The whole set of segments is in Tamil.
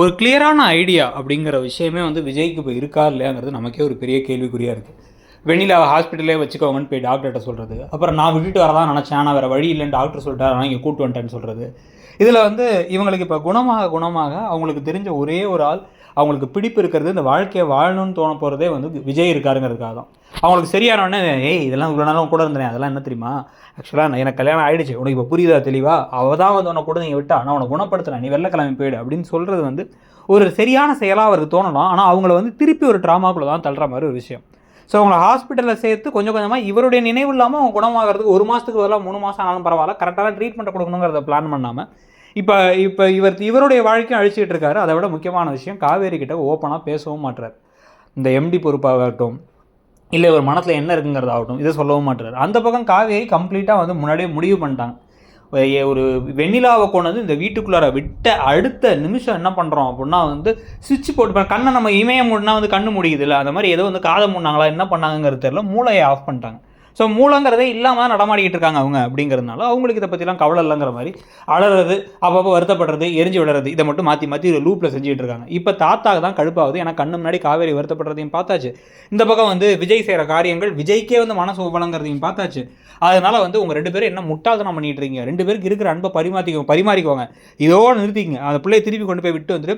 ஒரு கிளியரான ஐடியா அப்படிங்கிற விஷயமே வந்து விஜய்க்கு இப்போ இருக்கா இல்லையாங்கிறது நமக்கே ஒரு பெரிய கேள்விக்குறியாக இருக்குது வெண்ணிலா ஹாஸ்பிட்டலே வச்சுக்கோங்கன்னு போய் டாக்டர்கிட்ட சொல்கிறது அப்புறம் நான் விட்டுட்டு வரதான் நினச்சேன் ஆனால் வேறு வழி இல்லைன்னு டாக்டர் சொல்லிட்டாரு ஆனால் இங்கே கூட்டு வந்துட்டேன்னு சொல்கிறது இதில் வந்து இவங்களுக்கு இப்போ குணமாக குணமாக அவங்களுக்கு தெரிஞ்ச ஒரே ஒரு ஆள் அவங்களுக்கு பிடிப்பு இருக்கிறது இந்த வாழ்க்கையை வாழணும்னு தோண போகிறதே வந்து விஜய் இருக்காருங்கிறதுக்காக தான். அவங்களுக்கு சரியான உடனே ஏய் இதெல்லாம் இவ்வளோ நாளும் கூட இருந்தேன் அதெல்லாம் என்ன தெரியுமா? ஆக்சுவலாக எனக்கு கல்யாணம் ஆகிடுச்சு உனக்கு இப்போ புரியுதா தெளிவா? அவள் தான் வந்து உன்னை கூட நீங்கள் விட்டா நான் உன்னை குணப்படுத்துறேன். நீ வெள்ளக்கிழமை போயிடு அப்படின்னு சொல்கிறது வந்து ஒரு சரியான செயலாக அவருக்கு தோணலாம். ஆனால் அவங்கள வந்து திருப்பி ஒரு ட்ராமாக்குள்ளே தான் தள்ளுற மாதிரி ஒரு விஷயம். ஸோ அவங்கள ஹாஸ்பிட்டலில் சேர்த்து கொஞ்சம் கொஞ்சமாக இவருடைய நினைவு இல்லாமல் அவங்க குணமாகிறதுக்கு ஒரு மாதத்துக்கு பதிலாக மூணு மாதம் ஆனாலும் பரவாயில்ல. கரெக்டான ட்ரீட்மெண்ட் கொடுக்கணுங்கிறத பிளான் பண்ணாமல் இப்போ இப்போ இவர் இவருடைய வாழ்க்கையும் அழிச்சிட்டு இருக்காரு. அதை விட முக்கியமான விஷயம் காவேரி கிட்ட ஓப்பனாக பேசவும் மாட்டுறாரு இந்த எம்டி பொறுப்பாகட்டும் இல்லை இவர் மனசில் என்ன இருக்குங்கிறதாகட்டும் இதை சொல்லவும் மாட்டுறாரு அந்த பக்கம் காவேரி கம்ப்ளீட்டாக வந்து முன்னாடியே முடிவு பண்ணிட்டாங்க. ஒரு- வெண்ணிலாவை கொண்டு வந்து இந்த வீட்டுக்குள்ளார விட்ட அடுத்த நிமிஷம் என்ன பண்ணுறோம் அப்படின்னா வந்து சுவிட்ச் போட்டு கண்ணை நம்ம இமயம் மூடினா வந்து கண்ணு முடியுது இல்லை அந்த மாதிரி ஏதோ வந்து காதை மூடினாங்களா என்ன பண்ணாங்கங்கிறது தெரியல. மூளையை ஆஃப் பண்ணிட்டாங்க. ஸோ மூலங்கிறதே இல்லாமல் தான் நடமாடிக்கிட்டு இருக்காங்க அவங்க அப்படிங்கிறதுனால அவங்களுக்கு இதை பற்றிலாம் கவலை இல்லைங்கிற மாதிரி அழறது அப்பப்போ வருத்தப்படுறது எரிஞ்சு விடுறது இதை மட்டும் மாற்றி மாற்றி ஒரு லூப்பில் செஞ்சுட்டு இருக்காங்க. இப்போ தாத்தாக்கு தான் கடுப்பாகுது. ஏன்னா கண்ணு முன்னாடி காவேரி வருத்தப்படுறதையும் பார்த்தாச்சு. இந்த பக்கம் வந்து விஜய் செய்கிற காரியங்கள் விஜய்க்கே வந்து மனசு உபலங்கிறதையும் பார்த்தாச்சு. அதனால வந்து உங்கள் ரெண்டு பேரும் என்ன முட்டாள்தனம் பண்ணிட்டு இருக்கீங்க? ரெண்டு பேருக்கு இருக்கிற அன்பை பரிமாற்றிக்கோங்க பரிமாறிக்கோங்க. இதோட நிறுத்திக்கங்க. அந்த பிள்ளையை திருப்பி கொண்டு போய் விட்டு வந்துட்டு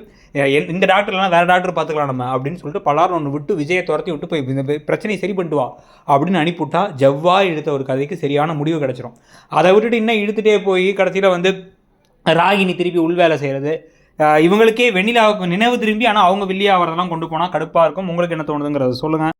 இந்த டாக்டர்லாம் வேறு டாக்டர் பார்த்துக்கலாம் நம்ம அப்படின்னு சொல்லிட்டு பலாரம் ஒன்று விட்டு விஜயை துரத்தி விட்டு போய் இந்த பிரச்சனையை சரி பண்ணிட்டு வா அப்படின்னு அனுப்பிவிட்டா ஜவ்வா இழுத்த ஒரு கதைக்கு சரியான முடிவு கிடச்சிரும். அதை விட்டுட்டு இன்னும் இழுத்துட்டே போய் கடைசியில் வந்து ராகினி திருப்பி உள் வேலை செய்கிறது இவங்களுக்கே வெண்ணிலாவுக்கு நினைவு திரும்பி ஆனால் அவங்க வில்லியாகிறதெல்லாம் கொண்டு போனால் கடுப்பாக இருக்கும். உங்களுக்கு என்ன தோணுதுங்கிறத சொல்லுங்கள்